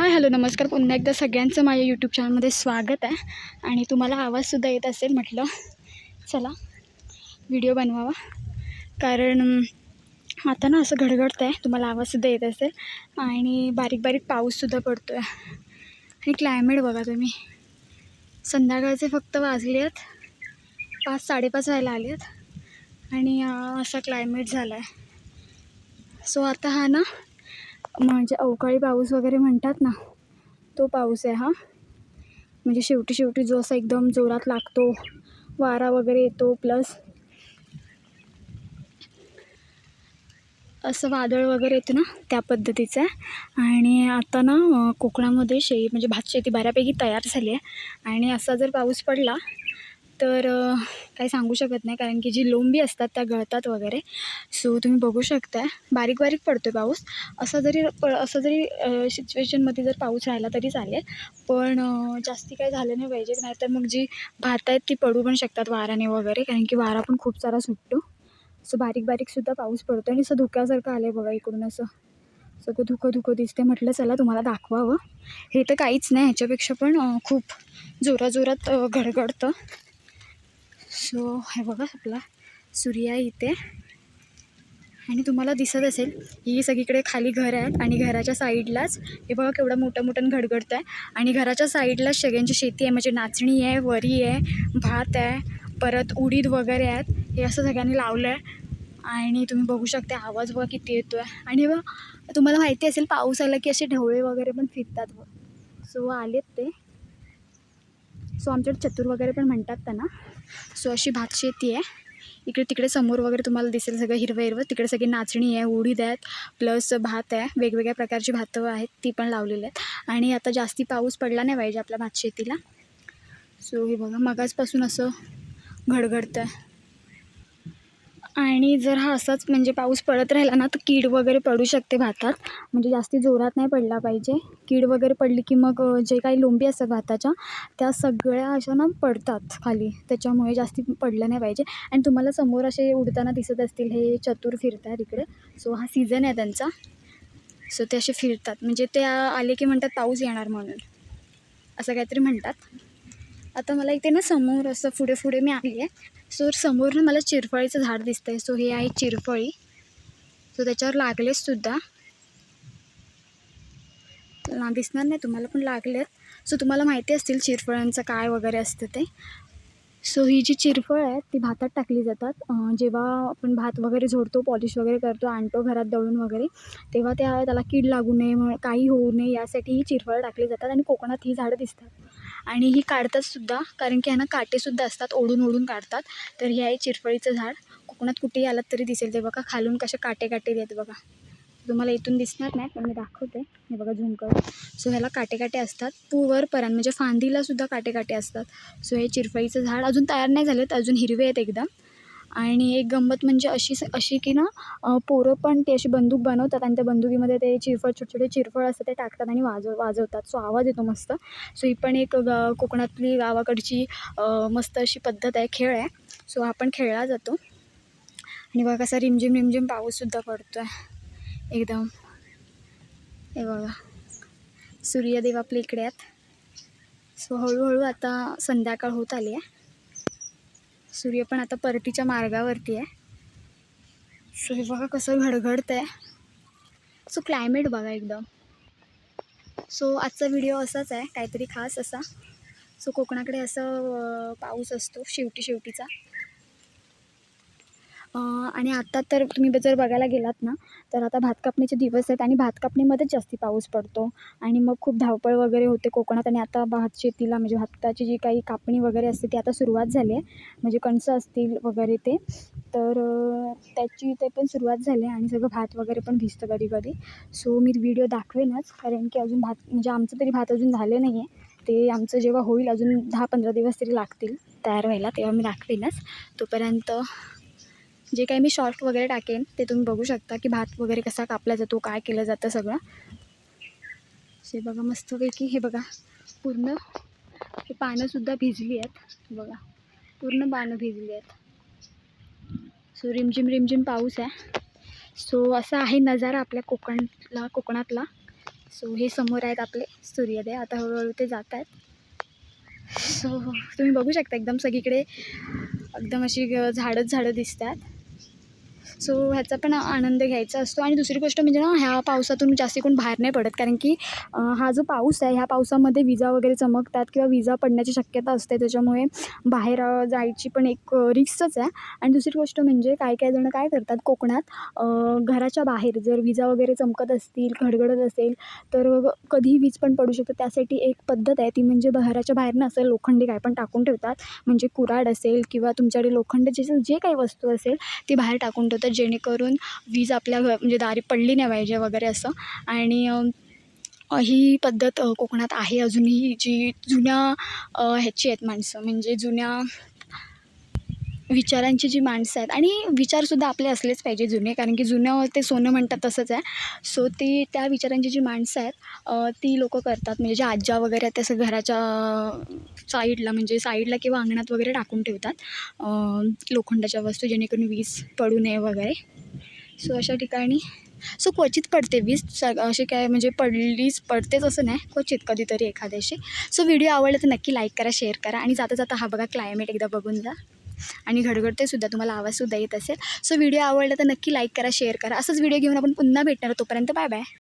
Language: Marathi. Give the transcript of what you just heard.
हाय हॅलो नमस्कार. पुन्हा एकदा सगळ्यांचं माझ्या यूट्यूब चॅनलमध्ये स्वागत आहे. आणि तुम्हाला आवाजसुद्धा येत असेल म्हटलं चला व्हिडिओ बनवावा. कारण आता ना असं घडघडतं आहे तुम्हाला आवाजसुद्धा येत असेल. आणि बारीक बारीक पाऊससुद्धा पडतो आहे आणि क्लायमेट बघा तुम्ही. संध्याकाळचे फक्त वाजले आहेत. पाच साडेपाच व्हायला आले आहेत. आणि असा क्लायमेट झाला आहे सो आता हा ना म्हणजे अवकाळी पाऊस वगैरे म्हणतात ना तो पाऊस आहे हा. म्हणजे शेवटी शेवटी जो असा एकदम जोरात लागतो वारा वगैरे येतो प्लस असं वादळ वगैरे येतं ना त्या पद्धतीचं आहे. आणि आता ना कोकणामध्ये शे म्हणजे भात शेती बऱ्यापैकी तयार झाली आहे. आणि असा जर पाऊस पडला तर काही सांगू शकत नाही कारण की जी लोंबी असतात त्या गळतात वगैरे. सो तुम्ही बघू शकता बारीक बारीक पडतो आहे पाऊस. असा जरी प असं जरी सिच्युएशनमध्ये जर पाऊस राहिला तरी चालेल. पण जास्ती काही झालं नाही पाहिजे. नाहीतर मग जी भात आहेत ती पडू पण शकतात वाराने वगैरे. कारण की वारा पण खूप सारा सुटतो. असं बारीक बारीकसुद्धा पाऊस पडतो आणि असं धुक्यासारखं आलं आहे बघा इकडून असं. सगळं धुकं धुकं दिसते म्हटलं चला तुम्हाला दाखवावं. हे तर काहीच नाही. ह्याच्यापेक्षा पण खूप जोराजोरात गडगडतं. घडघडतं सो हे बघा आपला सूर्या इथे. आणि तुम्हाला दिसत असेल ही सगळीकडे खाली घर आहेत आणि घराच्या साईडलाच हे बघा केवढं मोठं मोठं घडघडतं आहे आणि घराच्या साईडलाच सगळ्यांची शेती आहे म्हणजे नाचणी आहे वरी आहे भात आहे परत उडीद वगैरे आहेत. हे असं सगळ्यांनी लावलं आहे आणि तुम्ही बघू शकता आवाज बघा किती येतो आहे आणि बघ तुम्हाला माहिती असेल पाऊस आला की असे ढवळे वगैरे पण फिरतात बघ. सो आलेत ते. सो आमच्याकडे चतुर वगैरे पण म्हणतात त्यांना. सो अशी भात शेती आहे. इकडे तिकडे समोर वगैरे तुम्हाला दिसेल सगळं हिरवं हिरवं. तिकडे सगळी नाचणी आहे उडीद आहेत प्लस भात आहे. वेगवेगळ्या प्रकारची भातं आहेत ती पण लावलेली आहेत. आणि आता जास्ती पाऊस पडला नाही पाहिजे आपल्या भात शेतीला. सो हे बघा मगाचपासून असं घडघडतं आहे आणि जर हा असाच म्हणजे पाऊस पडत राहिला ना तर कीड वगैरे पडू शकते भातात. म्हणजे जास्ती जोरात नाही पडला पाहिजे. कीड वगैरे पडली की मग जे काही लोंबी असतात भाताच्या त्या सगळ्या अशा ना पडतात खाली. त्याच्यामुळे जास्ती पडलं नाही पाहिजे. आणि तुम्हाला समोर असे उडताना दिसत असतील हे चतुर फिरतात इकडे. सो हा सीझन आहे त्यांचा. सो ते असे फिरतात. म्हणजे ते आले की म्हणतात पाऊस येणार म्हणून. असं काहीतरी म्हणतात. आता मला इथे ना समोर असं पुढे पुढे मी आली आहे सो समोरून मला चिरफळीचं झाड दिसतंय. सो हे आहे चिरफळी. सो त्याच्यावर लागलेचसुद्धा दिसणार नाही तुम्हाला पण लागलेत. सो तुम्हाला माहिती असतील चिरफळांचं काय वगैरे असतं ते. सो ही जी चिरफळ आहे ती भातात टाकली जातात. जेव्हा आपण भात वगैरे झोडतो पॉलिश वगैरे करतो आणतो घरात दळून वगैरे तेव्हा त्या त्याला कीड लागू नये मग काही होऊ नये यासाठी ही चिरफळं टाकली जातात आणि कोकणात ही झाडं दिसतात. आणि ही काढतात सुद्धा कारण की ह्यांना काटेसुद्धा असतात ओढून ओढून काढतात. तर हे आहे चिरफळीचं झाड. कोकणात कुठेही आलात तरी दिसेल. ते बघा खालून कसे काटे काटे देत बघा. तुम्हाला इथून दिसणार नाही पण मी दाखवते. हे बघा झूम सो ह्याला काटे काटे असतात पूवरपर्यंत म्हणजे फांदीला सुद्धा काटे काटे असतात. सो हे चिरफळीचं झाड अजून तयार नाही झालेत अजून हिरवे आहेत एकदम. आणि एक गंमत म्हणजे अशी अशी की ना पोरं पण ते अशी बंदूक बनवतात आणि त्या बंदुकीमध्ये ते चिरफळ छोटे छोटे चिरफळ असतात ते टाकतात आणि वाजव वाजवतात. सो आवाज येतो मस्त. सो ही पण एक गा कोकणातली गावाकडची मस्त अशी पद्धत आहे खेळ आहे. सो आपण खेळला जातो. आणि बघा कसा रिमझिम रिमझिम पाऊससुद्धा पडतो आहे एकदम. हे बघा. सूर्यदेव आपल्या इकडे आहेत. सो हळूहळू आता संध्याकाळ होत आली आहे. सूर्य पण आता परतीच्या मार्गावरती आहे. सो हे बघा कसं घडघडतं आहे सो क्लायमेट बघा एकदम. सो आजचा व्हिडिओ असाच आहे. काहीतरी खास असा. सो कोकणाकडे असं पाऊस असतो शेवटी शेवटीचा आणि आता तर तुम्ही जर बघायला गेलात ना तर आता भात कापणीचे दिवस आहेत आणि भात कापणीमध्येच जास्ती पाऊस पडतो. आणि मग खूप धावपळ वगैरे होते कोकणात आणि आता भात शेतीला म्हणजे भाताची जी काही कापणी वगैरे असते ती आता सुरुवात झाली आहे. म्हणजे कणसं असतील वगैरे ते. तर त्याची ते पण सुरुवात झाली आहे आणि सगळं भात वगैरे पण भिजतं कधी कधी सो मी व्हिडिओ दाखवेनच. कारण की अजून भात म्हणजे आमचं तरी भात अजून झाले नाही आहे ते आमचं जेव्हा होईल अजून दहा पंधरा दिवस तरी लागतील. तयार व्हायला तेव्हा मी दाखवेनच. तोपर्यंत जे काही मी शॉर्ट वगैरे टाकेन ते तुम्ही बघू शकता की भात वगैरे कसा कापला जातो काय केलं जातं सगळं. हे बघा मस्तपैकी हे बघा पूर्ण हे पानंसुद्धा भिजली आहेत. बघा पूर्ण पानं भिजली आहेत. सो रिमझिम रिमझिम पाऊस आहे. सो असा आहे नजारा आपल्या कोकणला कोकणातला. सो हे समोर आहेत आपले सूर्योदय. आता हळूहळू ते जात आहेत. सो तुम्ही बघू शकता एकदम सगळीकडे एकदम अशी झाडंच झाडं दिसतात सो ह्याचा पण आनंद घ्यायचा असतो. आणि दुसरी गोष्ट म्हणजे ना ह्या पावसातून जास्त कोण बाहेर नाही पडत. कारण की हा जो पाऊस आहे ह्या पावसामध्ये विजा वगैरे चमकतात किंवा विजा पडण्याची शक्यता असते. त्याच्यामुळे बाहेर जायची पण एक रिस्कच आहे. आणि दुसरी गोष्ट म्हणजे काय काय जणं काय करतात कोकणात घराच्या बाहेर जर विजा वगैरे चमकत असतील खडगडत असेल तर कधीही वीज पण पडू शकते. त्यासाठी एक पद्धत आहे ती म्हणजे घराच्या बाहेरनं असं लोखंडी काय पण टाकून ठेवतात. म्हणजे कुऱ्हाड असेल किंवा तुमच्याकडे लोखंडाची जे काही वस्तू असेल ती बाहेर टाकून ठेवतात. जेणेकरून वीज आपल्या घ म्हणजे दारी पडली नाही पाहिजे वगैरे असं. आणि ही पद्धत कोकणात आहे. अजूनही जी जुन्या ह्याची आहेत माणसं म्हणजे जुन्या विचारांची जी माणसं आहेत. आणि विचारसुद्धा आपले असलेच पाहिजे जुने कारण की जुनं ते सोनं म्हणतात तसंच आहे. सो ती त्या विचारांची जी माणसं आहेत ती लोकं करतात. म्हणजे ज्या आज्जा वगैरे आहेत तसं घराच्या साईडला म्हणजे साईडला किंवा अंगणात वगैरे टाकून ठेवतात. लोखंडाच्या वस्तू जेणेकरून वीज पडू नये वगैरे. सो अशा ठिकाणी सो क्वचित पडते वीज. सग अशी काय म्हणजे पडलीच पडतेच असं नाही. क्वचित कधीतरी एखाद्याशी. सो व्हिडिओ आवडला तर नक्की लाईक करा शेअर करा. आणि जाता जाता हा बघा क्लायमेट एकदा बघून जा. आणि घडघडते सुद्धा तुम्हाला आवाजसुद्धा येत असेल. सो व्हिडिओ आवडला तर नक्की लाईक करा शेअर करा. असंच व्हिडिओ घेऊन आपण पुन्हा भेटणार तोपर्यंत. Bye bye